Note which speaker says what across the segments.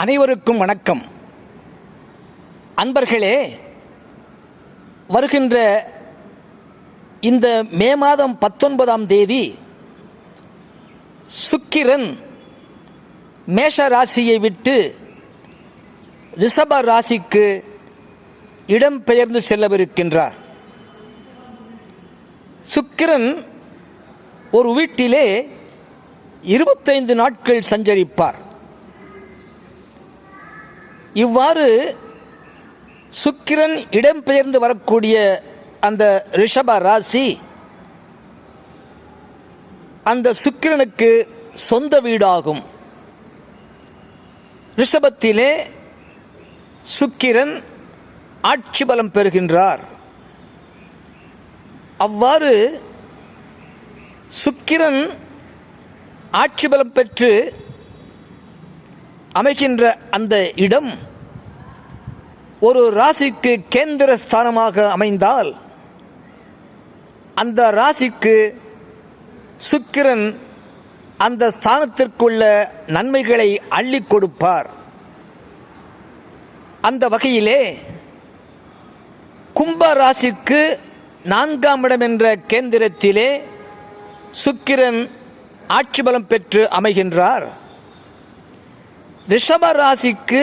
Speaker 1: அனைவருக்கும் வணக்கம். அன்பர்களே வருகின்ற இந்த மே மாதம் பத்தொன்பதாம் தேதி சுக்கிரன் மேஷ ராசியை விட்டு ரிஷப ராசிக்கு இடம்பெயர்ந்து செல்லவிருக்கின்றார். சுக்கிரன் ஒரு வீட்டிலே இருபத்தைந்து நாட்கள் சஞ்சரிப்பார். இவ்வாறு சுக்கிரன் இடம்பெயர்ந்து வரக்கூடிய அந்த ரிஷப ராசி அந்த சுக்கிரனுக்கு சொந்த வீடாகும். ரிஷபத்திலே சுக்கிரன் ஆட்சி பலம் பெறுகின்றார். அவ்வாறு சுக்கிரன் ஆட்சி பலம் பெற்று அமைகின்ற அந்த இடம் ஒரு ராசிக்கு கேந்திர ஸ்தானமாக அமைந்தால் அந்த ராசிக்கு சுக்கிரன் அந்த ஸ்தானத்திற்குள்ள நன்மைகளை அள்ளி கொடுப்பார். அந்த வகையிலே கும்ப ராசிக்கு நான்காம் இடம் என்ற கேந்திரத்திலே சுக்கிரன் ஆட்சி பலம் பெற்று அமைகின்றார். ரிஷப ராசிக்கு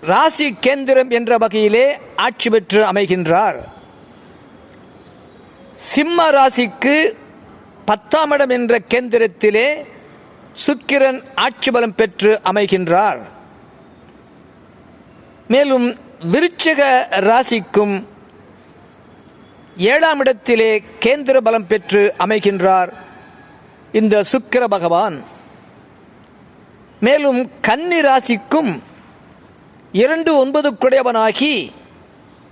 Speaker 1: ராசி கேந்திரம் என்ற வகையிலே ஆட்சி பெற்று அமைகின்றார். சிம்ம ராசிக்கு பத்தாம் இடம் என்ற கேந்திரத்திலே சுக்கிரன் ஆட்சி பலம் பெற்று அமைகின்றார். மேலும் விருச்சக ராசிக்கும் ஏழாம் இடத்திலே கேந்திர பலம் பெற்று அமைகின்றார் இந்த சுக்கிர பகவான். மேலும் கன்னி ராசிக்கும் இரண்டு ஒன்பது குடையவனாகி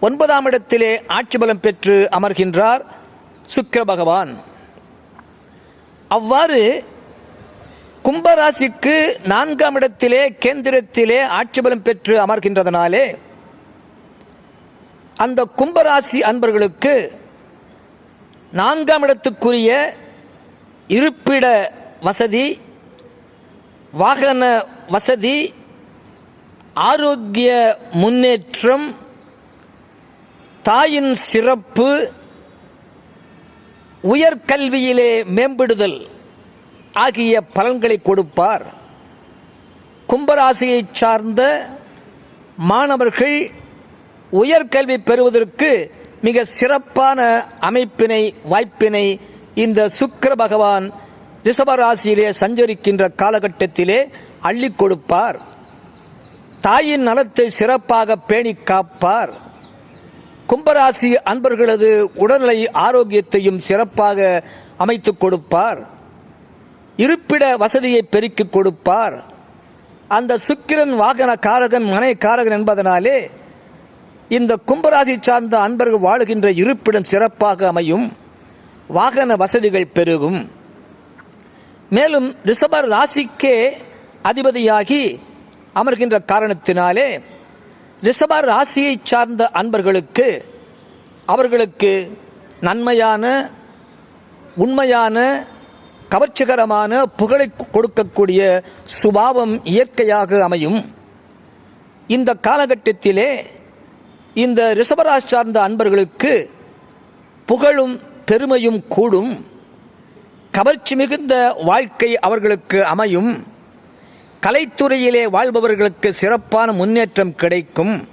Speaker 1: ஒன்பதாம் இடத்திலே ஆட்சி பலம் பெற்று அமர்கின்றார் சுக்கிர பகவான். அவ்வாறு கும்பராசிக்கு நான்காம் இடத்திலே கேந்திரத்திலே ஆட்சி பலம் பெற்று அமர்கின்றதனாலே அந்த கும்பராசி அன்பர்களுக்கு நான்காம் இடத்துக்குரிய இருப்பிட வசதி வாகன வசதி ஆரோக்கிய முன்னேற்றம் தாயின் சிறப்பு உயர்கல்வியிலே மேம்படுதல் ஆகிய பலன்களை கொடுப்பார். கும்பராசியைச் சார்ந்த மாணவர்கள் உயர்கல்வி பெறுவதற்கு மிக சிறப்பான அமைப்பினை வாய்ப்பினை இந்த சுக்கர பகவான் ரிஷபராசியிலே சஞ்சரிக்கின்ற காலகட்டத்திலே அள்ளி கொடுப்பார். தாயின் நலத்தை சிறப்பாக பேணி காப்பார். கும்பராசி அன்பர்களது உடல்நிலை ஆரோக்கியத்தையும் சிறப்பாக அமைத்து கொடுப்பார். இருப்பிட வசதியை பெருக்கிக் கொடுப்பார். அந்த சுக்கிரன் வாகன காரகன் மனை காரகன் என்பதனாலே இந்த கும்பராசி சார்ந்த அன்பர்கள் வாழுகின்ற இருப்பிடம் சிறப்பாக அமையும். வாகன வசதிகள் பெருகும். மேலும் ரிஷப ராசிக்கே அதிபதியாகி அமர்கின்ற காரணத்தினாலே ரிஷப ராசியை சார்ந்த அன்பர்களுக்கு அவர்களுக்கு நன்மையான உண்மையான கவர்ச்சிகரமான புகழை கொடுக்கக்கூடிய சுபாவம் இயற்கையாக அமையும். இந்த காலகட்டத்திலே இந்த ரிஷபராஜ் சார்ந்த அன்பர்களுக்கு புகழும் பெருமையும் கூடும். கவர்ச்சி மிகுந்த வாழ்க்கை அவர்களுக்கு அமையும். கலைத்துறையிலே வாழ்பவர்களுக்கு சிறப்பான முன்னேற்றம் கிடைக்கும்.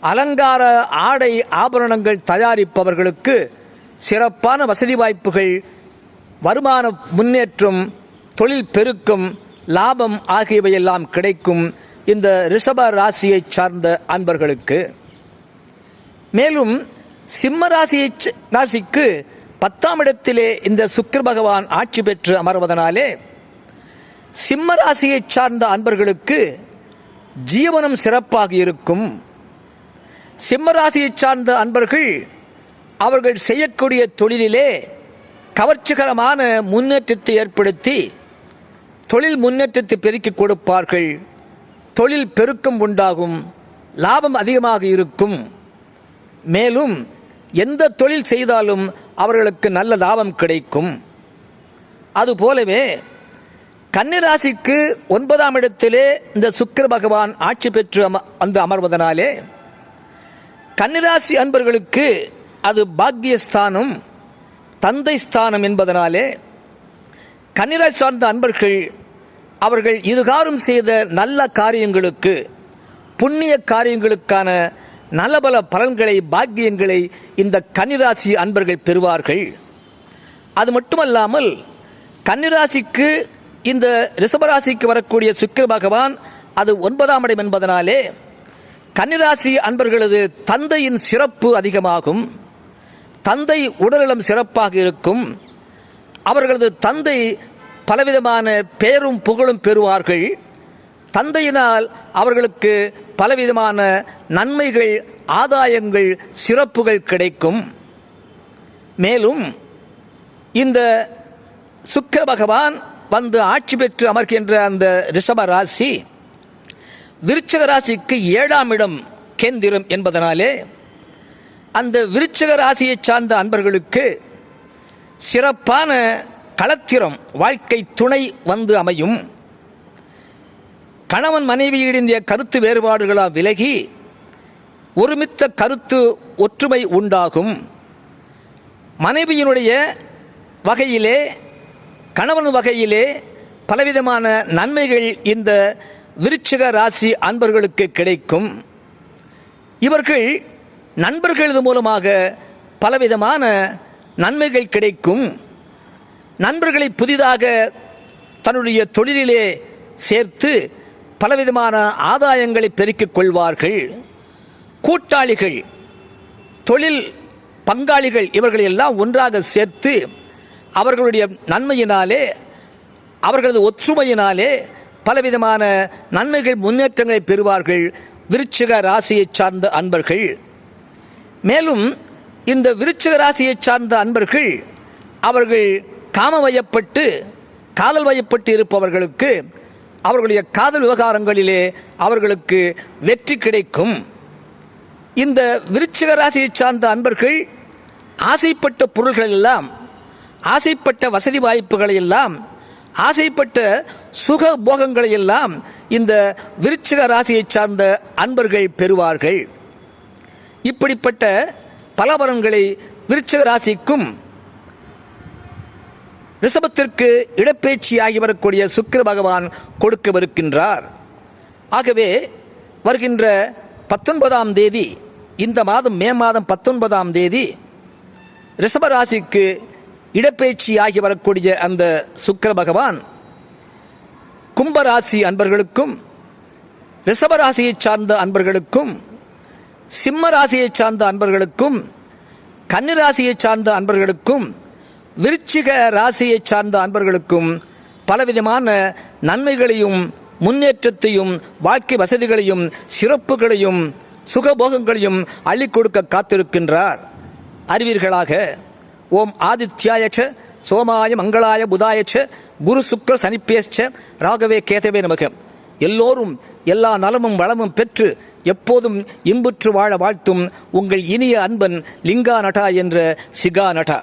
Speaker 1: அலங்கார ஆடை ஆபரணங்கள் தயாரிப்பவர்களுக்கு சிறப்பான வசதி வாய்ப்புகள் வருமான முன்னேற்றம் தொழில் பெருக்கம் லாபம் ஆகியவையெல்லாம் கிடைக்கும் இந்த ரிஷப ராசியைச் சார்ந்த அன்பர்களுக்கு. மேலும் சிம்ம ராசியை ராசிக்கு பத்தாம் இடத்திலே இந்த சுக்கிர பகவான் ஆட்சி பெற்று அமர்வதனாலே சிம்மராசியை சார்ந்த அன்பர்களுக்கு ஜீவனம் சிறப்பாக இருக்கும். சிம்மராசியை சார்ந்த அன்பர்கள் அவர்கள் செய்யக்கூடிய தொழிலிலே கவர்ச்சிகரமான முன்னேற்றத்தை ஏற்படுத்தி தொழில் முன்னேற்றத்தை பெருக்கிக் கொடுப்பார்கள். தொழில் பெருக்கம் உண்டாகும். லாபம் அதிகமாக இருக்கும். மேலும் எந்த தொழில் செய்தாலும் அவர்களுக்கு நல்ல லாபம் கிடைக்கும். அதுபோலவே கன்னிராசிக்கு ஒன்பதாம் இடத்திலே இந்த சுக்கர பகவான் ஆட்சி பெற்று அம வந்து அமர்வதனாலே கன்னிராசி அன்பர்களுக்கு அது பாக்கியஸ்தானம் தந்தை ஸ்தானம் என்பதனாலே கன்னிராசி சார்ந்த அன்பர்கள் அவர்கள் இதுகாரும் செய்த நல்ல காரியங்களுக்கு புண்ணிய காரியங்களுக்கான நல்ல பல பலன்களை பாக்கியங்களை இந்த கன்னிராசி அன்பர்கள் பெறுவார்கள். அது மட்டுமல்லாமல் கன்னிராசிக்கு இந்த ரிஷபராசிக்கு வரக்கூடிய சுக்கிர பகவான் அது ஒன்பதாம் இடம் என்பதனாலே கன்னிராசி அன்பர்களது தந்தையின் சிறப்பு அதிகமாகும். தந்தை உடல்நலம் சிறப்பாக இருக்கும். அவர்களது தந்தை பலவிதமான பேரும் புகழும் பெறுவார்கள். தந்தையினால் அவர்களுக்கு பலவிதமான நன்மைகள் ஆதாயங்கள் சிறப்புகள் கிடைக்கும். மேலும் இந்த சுக்கர பகவான் வந்து ஆட்சி பெற்று அமர்கின்ற அந்த ரிஷப ராசி விருச்சக ராசிக்கு ஏழாம் இடம் கேந்திரம் என்பதனாலே அந்த விருச்சக ராசியை சார்ந்த அன்பர்களுக்கு சிறப்பான களத்திரம் வாழ்க்கை துணை வந்து அமையும். கணவன் மனைவியிடிந்திய கருத்து வேறுபாடுகளால் விலகி ஒருமித்த கருத்து ஒற்றுமை உண்டாகும். மனைவியினுடைய வகையிலே கணவன் வகையிலே பலவிதமான நன்மைகள் இந்த விருச்சிக ராசி அன்பர்களுக்கு கிடைக்கும். இவர்கள் நண்பர்களது மூலமாக பலவிதமான நன்மைகள் கிடைக்கும். நண்பர்களை புதிதாக தன்னுடைய தொழிலிலே சேர்த்து பலவிதமான ஆதாயங்களை பெருக்கிக் கொள்வார்கள். கூட்டாளிகள் தொழில் பங்காளிகள் இவர்களை எல்லாம் ஒன்றாக சேர்த்து அவர்களுடைய நன்மையினாலே அவர்களது ஒற்றுமையினாலே பலவிதமான நன்மைகள் முன்னேற்றங்களை பெறுவார்கள் விருச்சிக ராசியை சார்ந்த அன்பர்கள். மேலும் இந்த விருச்சிக ராசியை சார்ந்த அன்பர்கள் அவர்கள் காம வயப்பட்டு காதல் வயப்பட்டு இருப்பவர்களுக்கு அவர்களுடைய காதல் விவகாரங்களிலே அவர்களுக்கு வெற்றி கிடைக்கும். இந்த விருச்சிக ராசியை சார்ந்த அன்பர்கள் ஆசைப்பட்ட பொருள்கள் எல்லாம் ஆசைப்பட்ட வசதி வாய்ப்புகளை எல்லாம் ஆசைப்பட்ட சுக போகங்களை எல்லாம் இந்த விருச்சிக ராசியை சார்ந்த அன்பர்கள் பெறுவார்கள். இப்படிப்பட்ட பலபரங்களை விருச்சிக ராசிக்கும் ரிஷபத்திற்கு இடப்பேச்சியாகி வரக்கூடிய சுக்கிர பகவான் கொடுக்கவிருக்கின்றார். ஆகவே வருகின்ற பத்தொன்பதாம் தேதி இந்த மாதம் மே மாதம் பத்தொன்பதாம் தேதி ரிஷபராசிக்கு இடப்பெயர்ச்சியாகி வரக்கூடிய அந்த சுக்கர பகவான் கும்பராசி அன்பர்களுக்கும் ரிஷபராசியை சார்ந்த அன்பர்களுக்கும் சிம்ம ராசியை சார்ந்த அன்பர்களுக்கும் கன்னிராசியை சார்ந்த அன்பர்களுக்கும் விருச்சிக ராசியை சார்ந்த அன்பர்களுக்கும் பலவிதமான நன்மைகளையும் முன்னேற்றத்தையும் வாழ்க்கை வசதிகளையும் சிறப்புகளையும் சுகபோகங்களையும் அள்ளி கொடுக்க காத்திருக்கின்றார். அறிவீர்களாக ஓம் ஆதித்யாயச்ச சோமாய மங்களாய புதாயச்ச குரு சுக்ர சனிப்பேச்ச ராகவே கேதவே நமக. எல்லோரும் எல்லா நலமும் வளமும் பெற்று எப்போதும் இன்புற்று வாழ வாழ்த்தும் உங்கள் இனிய அன்பன் லிங்கா நட்டா என்ற சிகா நட்டா.